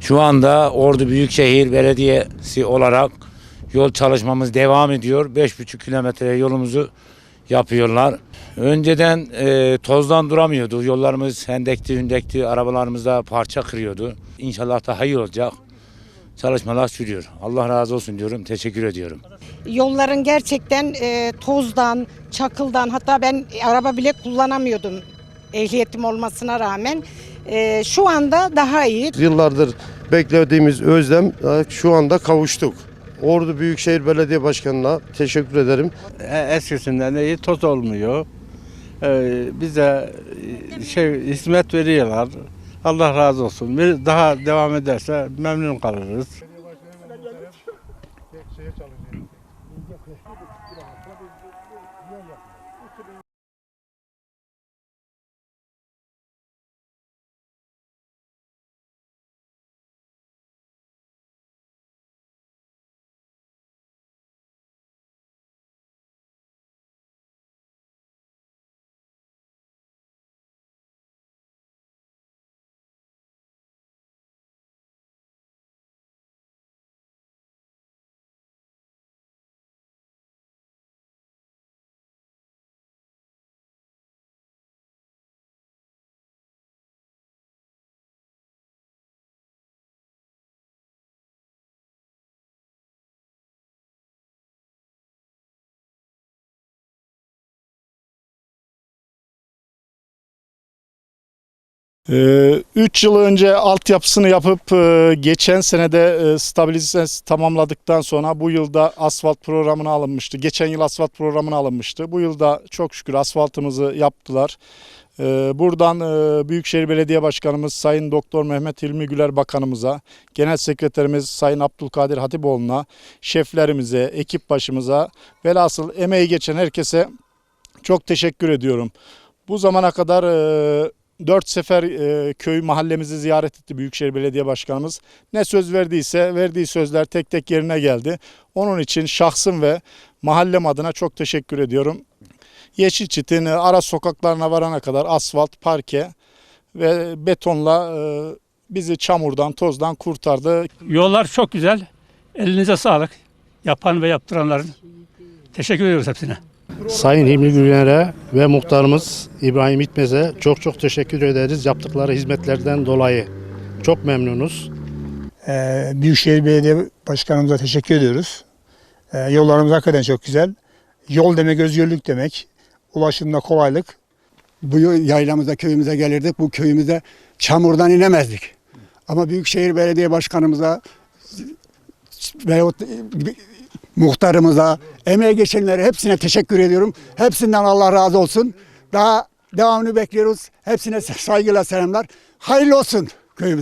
Şu anda Ordu Büyükşehir Belediyesi olarak yol çalışmamız devam ediyor. 5,5 kilometre yolumuzu yapıyorlar. Önceden e, tozdan duramıyordu. Yollarımız hendekti, hündekti, arabalarımızda parça kırıyordu. İnşallah daha iyi olacak. Çalışmalar sürüyor. Allah razı olsun diyorum. Teşekkür ediyorum. Yolların gerçekten e, tozdan, çakıldan hatta ben araba bile kullanamıyordum ehliyetim olmasına rağmen. E, şu anda daha iyi. Yıllardır beklediğimiz özlem e, şu anda kavuştuk. Ordu Büyükşehir Belediye Başkanı'na teşekkür ederim. E- eskisinden iyi toz olmuyor. Ee, bize e, şey hizmet veriyorlar. Allah razı olsun. Bir daha devam ederse memnun kalırız. Ee, Üç yıl önce altyapısını yapıp e, geçen senede stabilizasyon tamamladıktan sonra bu yılda asfalt programına alınmıştı. Geçen yıl asfalt programına alınmıştı. Bu yılda çok şükür asfaltımızı yaptılar. Ee, Buradan e, Büyükşehir Belediye Başkanımız Sayın Doktor Mehmet Hilmi Güler Bakanımıza, Genel Sekreterimiz Sayın Abdülkadir Hatipoğlu'na, şeflerimize, ekip başımıza, velhasıl emeği geçen herkese çok teşekkür ediyorum. Bu zamana kadar e, dört sefer e, köy mahallemizi ziyaret etti Büyükşehir Belediye Başkanımız. Ne söz verdiyse verdiği sözler tek tek yerine geldi. Onun için şahsım ve mahallem adına çok teşekkür ediyorum. Yeşilçit'in e, ara sokaklarına varana kadar asfalt, parke ve betonla e, bizi çamurdan, tozdan kurtardı. Yollar çok güzel. Elinize sağlık. Yapan ve yaptıranların. Teşekkür ediyoruz hepsine. Sayın Hilmi Güler'e ve muhtarımız İbrahim İtmez'e çok çok teşekkür ederiz yaptıkları hizmetlerden dolayı. Çok memnunuz. Ee, Büyükşehir Belediye Başkanımıza teşekkür ediyoruz. Ee, yollarımız hakikaten çok güzel. Yol demek özgürlük demek. Ulaşımda kolaylık. bu yaylamıza köyümüze gelirdik. Bu köyümüze çamurdan inemezdik. Ama Büyükşehir Belediye Başkanımıza veyahut muhtarımıza, emeğe geçenlere hepsine teşekkür ediyorum. Hepsinden Allah razı olsun. Daha devamını bekliyoruz. Hepsine saygıyla selamlar. Hayırlı olsun.